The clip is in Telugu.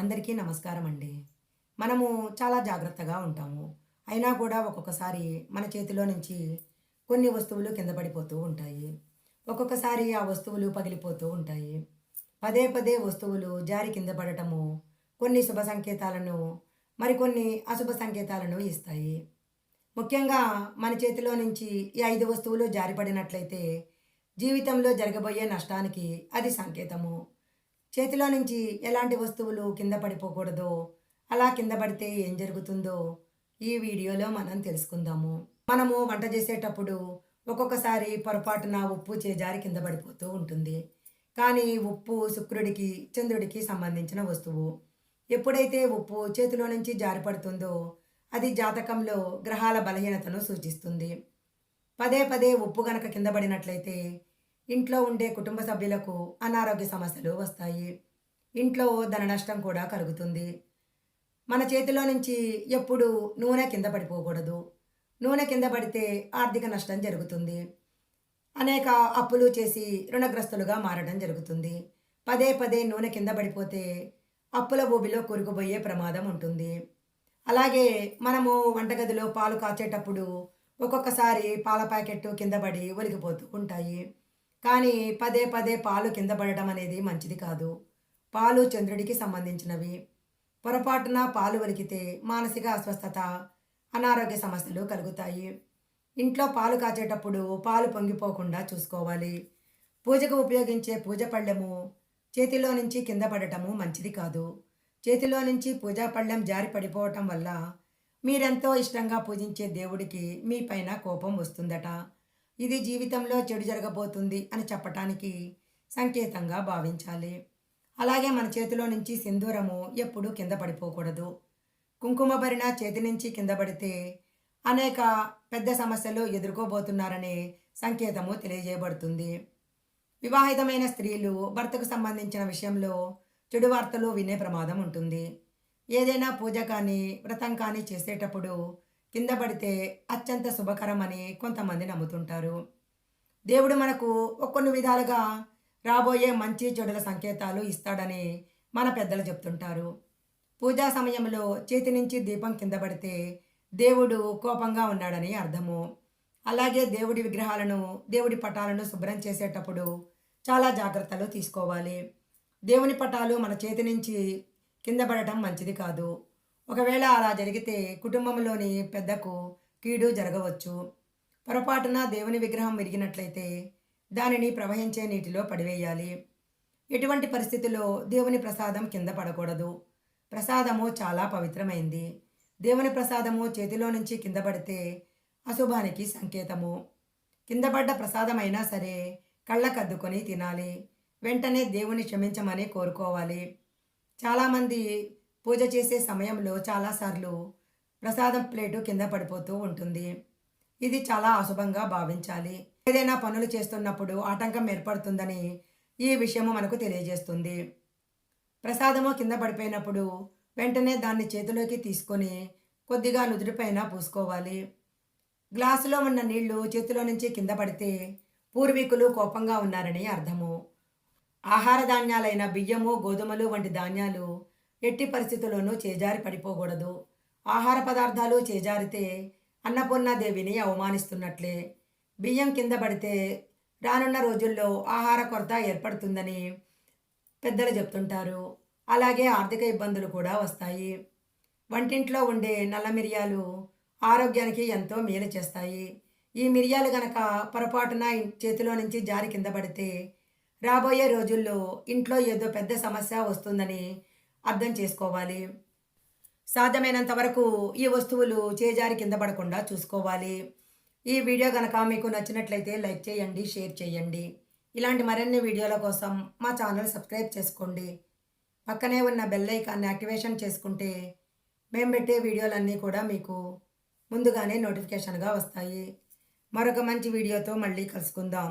అందరికీ నమస్కారం అండి. మనము చాలా జాగ్రత్తగా ఉంటాము. అయినా కూడా ఒక్కొక్కసారి మన చేతిలో నుంచి కొన్ని వస్తువులు కింద పడిపోతూ ఉంటాయి. ఒక్కొక్కసారి ఆ వస్తువులు పగిలిపోతూ ఉంటాయి. పదే పదే వస్తువులు జారి కింద పడటము కొన్ని శుభ సంకేతాలను మరికొన్ని అశుభ సంకేతాలను ఇస్తాయి. ముఖ్యంగా మన చేతిలో నుంచి ఈ ఐదు వస్తువులు జారిపడినట్లయితే జీవితంలో జరగబోయే నష్టానికి అది సంకేతము. చేతిలో నుంచి ఎలాంటి వస్తువులు కింద పడిపోకూడదో? అలా కింద పడితే ఏం జరుగుతుందో ఈ వీడియోలో మనం తెలుసుకుందాము. మనము వంట చేసేటప్పుడు ఒక్కొక్కసారి పొరపాటున ఉప్పు చేజారి కింద పడిపోతూ ఉంటుంది. కానీ ఉప్పు శుక్రుడికి చంద్రుడికి సంబంధించిన వస్తువు. ఎప్పుడైతే ఉప్పు చేతిలో నుంచి జారిపడుతుందో అది జాతకంలో గ్రహాల బలహీనతను సూచిస్తుంది. పదే పదే ఉప్పు గనక కింద పడినట్లయితే ఇంట్లో ఉండే కుటుంబ సభ్యులకు అనారోగ్య సమస్యలు వస్తాయి. ఇంట్లో ధన నష్టం కూడా కలుగుతుంది. మన చేతిలో నుంచి ఎప్పుడు నూనె కింద పడిపోకూడదు. నూనె కింద పడితే ఆర్థిక నష్టం జరుగుతుంది. అనేక అప్పులు చేసి రుణగ్రస్తులుగా మారడం జరుగుతుంది. పదే పదే నూనె కింద పడిపోతే అప్పుల ఊబిలో కూరుకుపోయే ప్రమాదం ఉంటుంది. అలాగే మనము వంటగదిలో పాలు కాచేటప్పుడు ఒక్కొక్కసారి పాల ప్యాకెట్ కింద పడి ఒలిగిపోతూ ఉంటాయి. కానీ పదే పదే పాలు కింద పడటం అనేది మంచిది కాదు. పాలు చంద్రుడికి సంబంధించినవి. పొరపాటున పాలు వలికితే మానసిక అస్వస్థత అనారోగ్య సమస్యలు కలుగుతాయి. ఇంట్లో పాలు కాచేటప్పుడు పాలు పొంగిపోకుండా చూసుకోవాలి. పూజకు ఉపయోగించే పూజ పళ్ళెము చేతిలో నుంచి కింద పడటము మంచిది కాదు. చేతిలో నుంచి పూజా పళ్ళెం జారి పడిపోవటం వల్ల మీరెంతో ఇష్టంగా పూజించే దేవుడికి మీ పైన కోపం వస్తుందట. ఇది జీవితంలో చెడు జరగబోతుంది అని చెప్పటానికి సంకేతంగా భావించాలి. అలాగే మన చేతిలో నుంచి సింధూరము ఎప్పుడూ కింద పడిపోకూడదు. కుంకుమ భరిన చేతి నుంచి కింద పడితే అనేక పెద్ద సమస్యలు ఎదుర్కోబోతున్నారనే సంకేతము తెలియజేయబడుతుంది. వివాహితమైన స్త్రీలు భర్తకు సంబంధించిన విషయంలో చెడు వార్తలు వినే ప్రమాదం ఉంటుంది. ఏదైనా పూజ కానీ వ్రతం కానీ చేసేటప్పుడు కింద పడితే అత్యంత శుభకరమని కొంతమంది నమ్ముతుంటారు. దేవుడు మనకు కొన్ని విధాలుగా రాబోయే మంచి చెడుల సంకేతాలు ఇస్తాడని మన పెద్దలు చెప్తుంటారు. పూజా సమయంలో చేతి నుంచి దీపం కింద పడితే దేవుడు కోపంగా ఉన్నాడని అర్థము. అలాగే దేవుడి విగ్రహాలను దేవుడి పటాలను శుభ్రం చేసేటప్పుడు చాలా జాగ్రత్తలు తీసుకోవాలి. దేవుని పటాలు మన చేతి నుంచి కింద పడటం మంచిది కాదు. ఒకవేళ అలా జరిగితే కుటుంబంలోని పెద్దకు కీడు జరగవచ్చు. పొరపాటున దేవుని విగ్రహం విరిగినట్లయితే దానిని ప్రవహించే నీటిలో పడివేయాలి. ఎటువంటి పరిస్థితుల్లో దేవుని ప్రసాదం కింద పడకూడదు. ప్రసాదము చాలా పవిత్రమైంది. దేవుని ప్రసాదము చేతిలో నుంచి కింద పడితే అశుభానికి సంకేతము. కింద పడ్డ ప్రసాదమైనా సరే కళ్ళకద్దుకొని తినాలి. వెంటనే దేవుని క్షమించమని కోరుకోవాలి. చాలామంది పూజ చేసే సమయంలో చాలాసార్లు ప్రసాదం ప్లేటు కింద పడిపోతూ ఉంటుంది. ఇది చాలా అశుభంగా భావించాలి. ఏదైనా పనులు చేస్తున్నప్పుడు ఆటంకం ఏర్పడుతుందని ఈ విషయము మనకు తెలియజేస్తుంది. ప్రసాదము కింద పడిపోయినప్పుడు వెంటనే దాన్ని చేతిలోకి తీసుకొని కొద్దిగా నుదుటిపైన పూసుకోవాలి. గ్లాసులో ఉన్న నీళ్ళు చేతిలో నుంచి కింద పడితే పూర్వీకులు కోపంగా ఉన్నారని అర్థము. ఆహార ధాన్యాలైన బియ్యము గోధుమలు వంటి ధాన్యాలు ఎట్టి పరిస్థితుల్లోనూ చేజారి పడిపోకూడదు. ఆహార పదార్థాలు చేజారితే అన్నపూర్ణాదేవిని అవమానిస్తున్నట్లే. బియ్యం కింద పడితే రానున్న రోజుల్లో ఆహార కొరత ఏర్పడుతుందని పెద్దలు చెప్తుంటారు. అలాగే ఆర్థిక ఇబ్బందులు కూడా వస్తాయి. వంటింట్లో ఉండే నల్ల మిరియాలు ఆరోగ్యానికి ఎంతో మేలు చేస్తాయి. ఈ మిరియాలు గనక పొరపాటున చేతిలో నుంచి జారి కింద పడితే రాబోయే రోజుల్లో ఇంట్లో ఏదో పెద్ద సమస్య వస్తుందని అర్థం చేసుకోవాలి. సాధ్యమైనంత వరకు ఈ వస్తువులు చేజారి కింద పడకుండా చూసుకోవాలి. ఈ వీడియో కనుక మీకు నచ్చినట్లయితే లైక్ చేయండి షేర్ చేయండి. ఇలాంటి మరిన్ని వీడియోల కోసం మా ఛానల్ సబ్స్క్రైబ్ చేసుకోండి. పక్కనే ఉన్న బెల్ ఐకాన్ని యాక్టివేషన్ చేసుకుంటే మేము పెట్టే వీడియోలన్నీ కూడా మీకు ముందుగానే నోటిఫికేషన్గా వస్తాయి. మరొక మంచి వీడియోతో మళ్ళీ కలుసుకుందాం.